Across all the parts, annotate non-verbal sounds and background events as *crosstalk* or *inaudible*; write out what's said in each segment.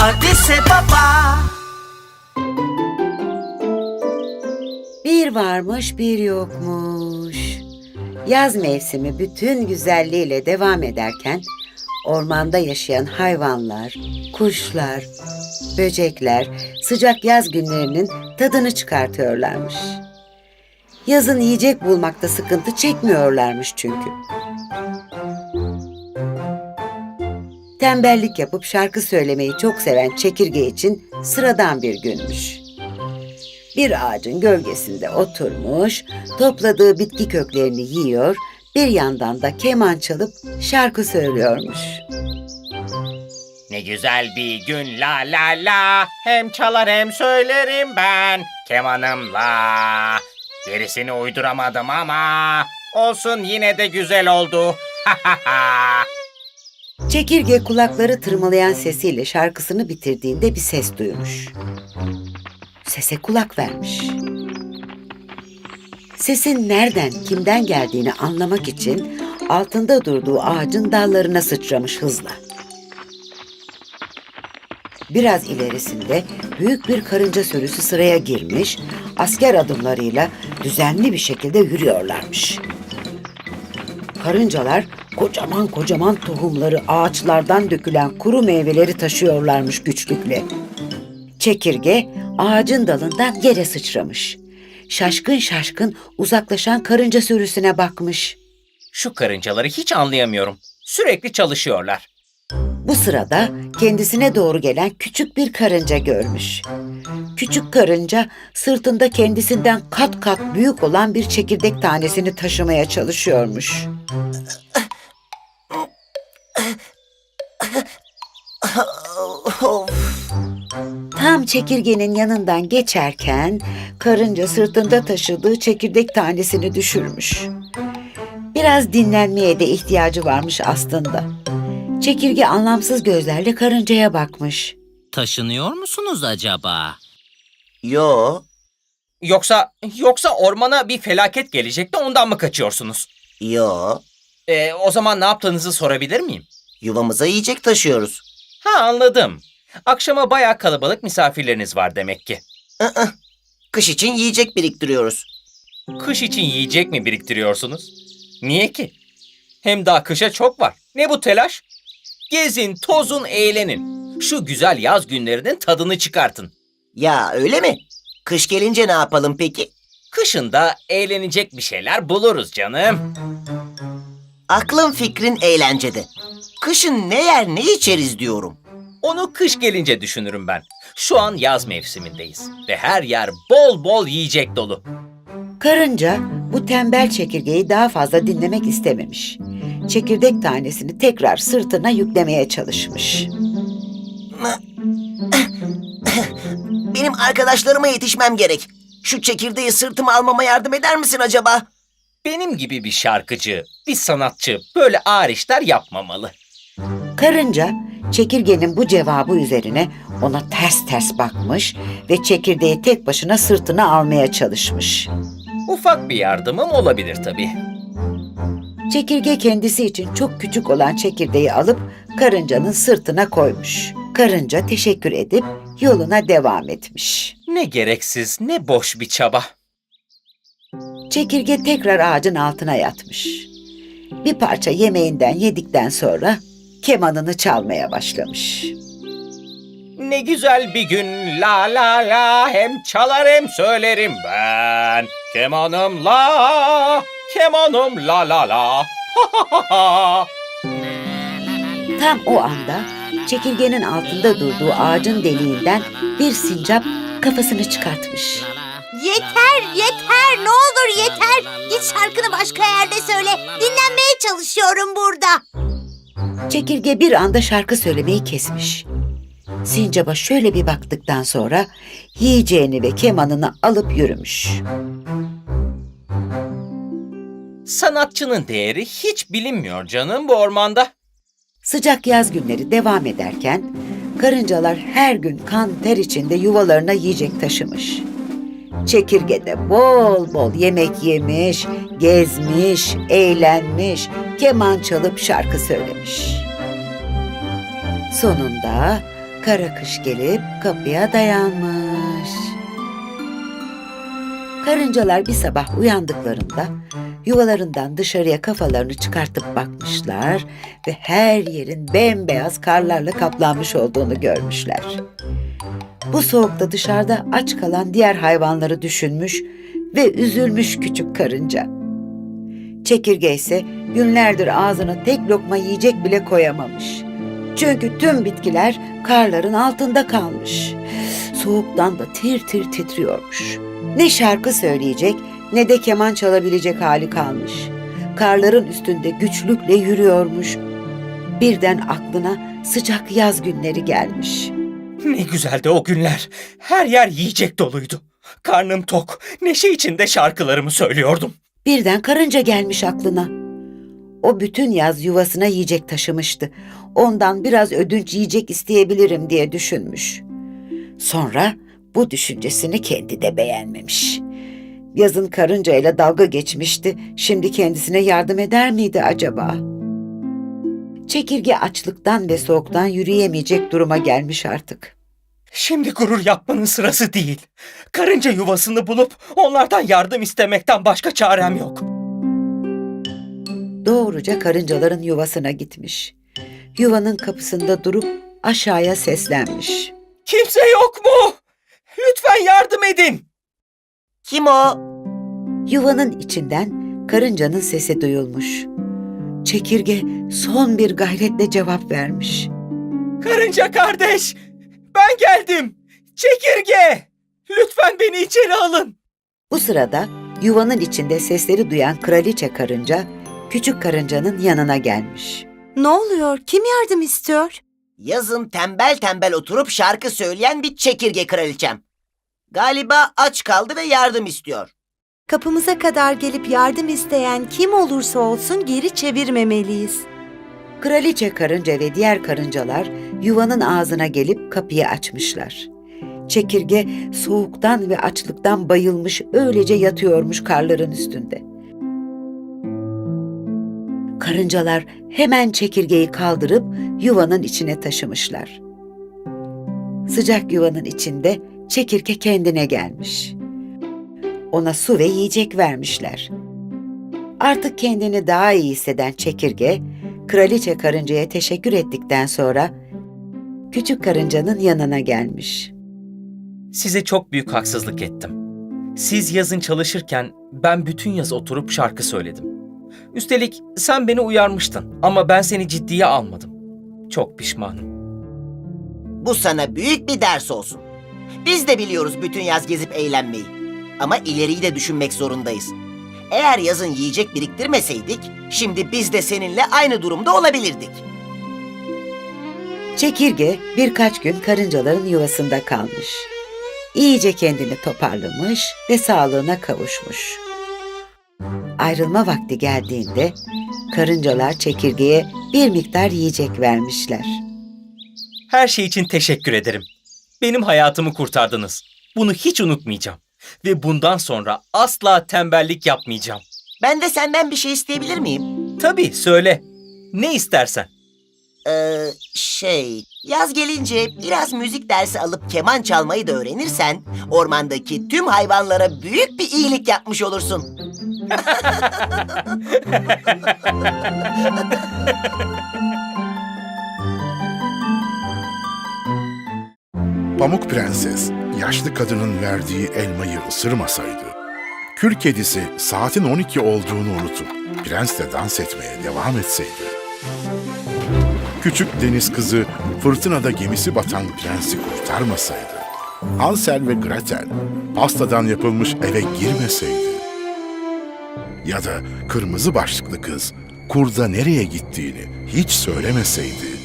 Adise Baba. Bir varmış bir yokmuş. Yaz mevsimi bütün güzelliğiyle devam ederken ormanda yaşayan hayvanlar, kuşlar, böcekler sıcak yaz günlerinin tadını çıkartıyorlarmış. Yazın yiyecek bulmakta sıkıntı çekmiyorlarmış çünkü. Tembellik yapıp şarkı söylemeyi çok seven çekirge için sıradan bir günmüş. Bir ağacın gölgesinde oturmuş, topladığı bitki köklerini yiyor, bir yandan da keman çalıp şarkı söylüyormuş. Ne güzel bir gün la la la. Hem çalar hem söylerim ben kemanımla. Gerisini uyduramadım ama olsun yine de güzel oldu. Ha ha ha. Çekirge kulakları tırmalayan sesiyle şarkısını bitirdiğinde bir ses duymuş. Sese kulak vermiş. Sesin nereden, kimden geldiğini anlamak için altında durduğu ağacın dallarına sıçramış hızla. Biraz ilerisinde büyük bir karınca sürüsü sıraya girmiş, asker adımlarıyla düzenli bir şekilde yürüyorlarmış. Karıncalar kocaman kocaman tohumları ağaçlardan dökülen kuru meyveleri taşıyorlarmış güçlükle. Çekirge ağacın dalından yere sıçramış. Şaşkın şaşkın uzaklaşan karınca sürüsüne bakmış. Şu karıncaları hiç anlayamıyorum. Sürekli çalışıyorlar. Bu sırada kendisine doğru gelen küçük bir karınca görmüş. Küçük karınca sırtında kendisinden kat kat büyük olan bir çekirdek tanesini taşımaya çalışıyormuş. Çekirgenin yanından geçerken karınca sırtında taşıdığı çekirdek tanesini düşürmüş. Biraz dinlenmeye de ihtiyacı varmış aslında. Çekirge anlamsız gözlerle karıncaya bakmış. Taşınıyor musunuz acaba? Yo, Yoksa yoksa ormana bir felaket gelecek de ondan mı kaçıyorsunuz? yo. Ee, o zaman ne yaptığınızı sorabilir miyim? Yuvamıza yiyecek taşıyoruz. Ha anladım. Akşama bayağı kalabalık misafirleriniz var demek ki. Aa, kış için yiyecek biriktiriyoruz. Kış için yiyecek mi biriktiriyorsunuz? Niye ki? Hem daha kışa çok var. Ne bu telaş? Gezin, tozun, eğlenin. Şu güzel yaz günlerinin tadını çıkartın. Ya öyle mi? Kış gelince ne yapalım peki? Kışında eğlenecek bir şeyler buluruz canım. Aklın fikrin eğlencede. Kışın ne yer ne içeriz diyorum. Onu kış gelince düşünürüm ben. Şu an yaz mevsimindeyiz ve her yer bol bol yiyecek dolu. Karınca bu tembel çekirgeyi daha fazla dinlemek istememiş. Çekirdek tanesini tekrar sırtına yüklemeye çalışmış. *coughs* Benim arkadaşlarıma yetişmem gerek. Şu çekirdeği sırtıma almama yardım eder misin acaba? Benim gibi bir şarkıcı, bir sanatçı böyle ağır işler yapmamalı. Karınca çekirgenin bu cevabı üzerine ona ters ters bakmış ve çekirdeği tek başına sırtına almaya çalışmış. Ufak bir yardımım olabilir tabii. Çekirge kendisi için çok küçük olan çekirdeği alıp karıncanın sırtına koymuş. Karınca teşekkür edip yoluna devam etmiş. Ne gereksiz, ne boş bir çaba. Çekirge tekrar ağacın altına yatmış. Bir parça yemeğinden yedikten sonra kemanını çalmaya başlamış. Ne güzel bir gün la la la hem çalar hem söylerim ben. Kemanım la la la. Ha ha. Tam o anda çekirgenin altında durduğu ağacın deliğinden bir sincap kafasını çıkartmış. Yeter yeter ne olur yeter. Git şarkını başka yerde söyle. Dinlenmeye çalışıyorum burada. Çekirge bir anda şarkı söylemeyi kesmiş. Sincap'a şöyle bir baktıktan sonra yiyeceğini ve kemanını alıp yürümüş. Sanatçının değeri hiç bilinmiyor canım bu ormanda. Sıcak yaz günleri devam ederken karıncalar her gün kan ter içinde yuvalarına yiyecek taşımış. Çekirge de bol bol yemek yemiş, gezmiş, eğlenmiş, keman çalıp şarkı söylemiş. Sonunda kara kış gelip kapıya dayanmış. Karıncalar bir sabah uyandıklarında yuvalarından dışarıya kafalarını çıkartıp bakmışlar ve her yerin bembeyaz karlarla kaplanmış olduğunu görmüşler. Bu soğukta dışarıda aç kalan diğer hayvanları düşünmüş ve üzülmüş küçük karınca. Çekirge ise günlerdir ağzına tek lokma yiyecek bile koyamamış. Çünkü tüm bitkiler karların altında kalmış. Soğuktan da tir tir titriyormuş. Ne şarkı söyleyecek ne de keman çalabilecek hali kalmış. Karların üstünde güçlükle yürüyormuş. Birden aklına sıcak yaz günleri gelmiş. Ne güzeldi o günler. Her yer yiyecek doluydu. Karnım tok. Neşe içinde şarkılarımı söylüyordum. Birden karınca gelmiş aklına. O bütün yaz yuvasına yiyecek taşımıştı. Ondan biraz ödünç yiyecek isteyebilirim diye düşünmüş. Sonra bu düşüncesini kendi de beğenmemiş. Yazın karıncayla dalga geçmişti. Şimdi kendisine yardım eder miydi acaba? Çekirge açlıktan ve soğuktan yürüyemeyecek duruma gelmiş artık. Şimdi gurur yapmanın sırası değil. Karınca yuvasını bulup onlardan yardım istemekten başka çarem yok. Doğruca karıncaların yuvasına gitmiş. Yuvanın kapısında durup aşağıya seslenmiş. Kimse yok mu? Lütfen yardım edin. Kim o? Yuvanın içinden karıncanın sesi duyulmuş. Çekirge son bir gayretle cevap vermiş. Karınca kardeş, ben geldim. Çekirge, lütfen beni içeri alın. Bu sırada yuvanın içinde sesleri duyan kraliçe karınca küçük karıncanın yanına gelmiş. Ne oluyor? Kim yardım istiyor? Yazın tembel tembel oturup şarkı söyleyen bir çekirge kraliçem. Galiba aç kaldı ve yardım istiyor. Kapımıza kadar gelip yardım isteyen kim olursa olsun geri çevirmemeliyiz. Kraliçe karınca ve diğer karıncalar yuvanın ağzına gelip kapıyı açmışlar. Çekirge soğuktan ve açlıktan bayılmış öylece yatıyormuş karların üstünde. Karıncalar hemen çekirgeyi kaldırıp yuvanın içine taşımışlar. Sıcak yuvanın içinde çekirge kendine gelmiş. Ona su ve yiyecek vermişler. Artık kendini daha iyi hisseden çekirge, kraliçe karıncaya teşekkür ettikten sonra küçük karıncanın yanına gelmiş. Size çok büyük haksızlık ettim. Siz yazın çalışırken ben bütün yaz oturup şarkı söyledim. Üstelik sen beni uyarmıştın ama ben seni ciddiye almadım. Çok pişmanım. Bu sana büyük bir ders olsun. Biz de biliyoruz bütün yaz gezip eğlenmeyi. Ama ileriyi de düşünmek zorundayız. Eğer yazın yiyecek biriktirmeseydik, şimdi biz de seninle aynı durumda olabilirdik. Çekirge birkaç gün karıncaların yuvasında kalmış. İyice kendini toparlamış ve sağlığına kavuşmuş. Ayrılma vakti geldiğinde karıncalar çekirgeye bir miktar yiyecek vermişler. Her şey için teşekkür ederim. Benim hayatımı kurtardınız. Bunu hiç unutmayacağım. Ve bundan sonra asla tembellik yapmayacağım. Ben de senden bir şey isteyebilir miyim? Tabii söyle. Ne istersen. Ee, şey, yaz gelince biraz müzik dersi alıp keman çalmayı da öğrenirsen, ormandaki tüm hayvanlara büyük bir iyilik yapmış olursun. Pamuk Prenses, yaşlı kadının verdiği elmayı ısırmasaydı, kül kedisi saatin 12 olduğunu unutup prensle dans etmeye devam etseydi, küçük deniz kızı fırtınada gemisi batan prensi kurtarmasaydı, Hansel ve Gretel pastadan yapılmış eve girmeseydi, ya da kırmızı başlıklı kız kurda nereye gittiğini hiç söylemeseydi,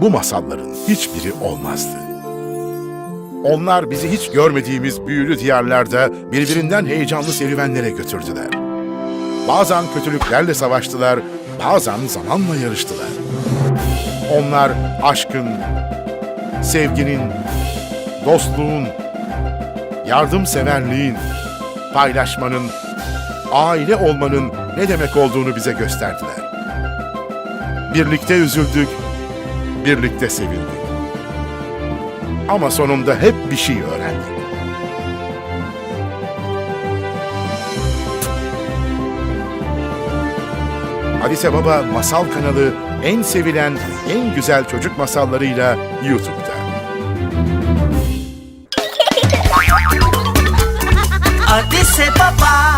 bu masalların hiçbiri olmazdı. Onlar bizi hiç görmediğimiz büyülü diyarlarda birbirinden heyecanlı serüvenlere götürdüler. Bazen kötülüklerle savaştılar, bazen zamanla yarıştılar. Onlar aşkın, sevginin, dostluğun, yardımseverliğin, paylaşmanın, aile olmanın ne demek olduğunu bize gösterdiler. Birlikte üzüldük, birlikte sevildik. Ama sonunda hep bir şey öğrendik. Hadise Baba Masal kanalı en sevilen, en güzel çocuk masallarıyla YouTube'da. Hadise Baba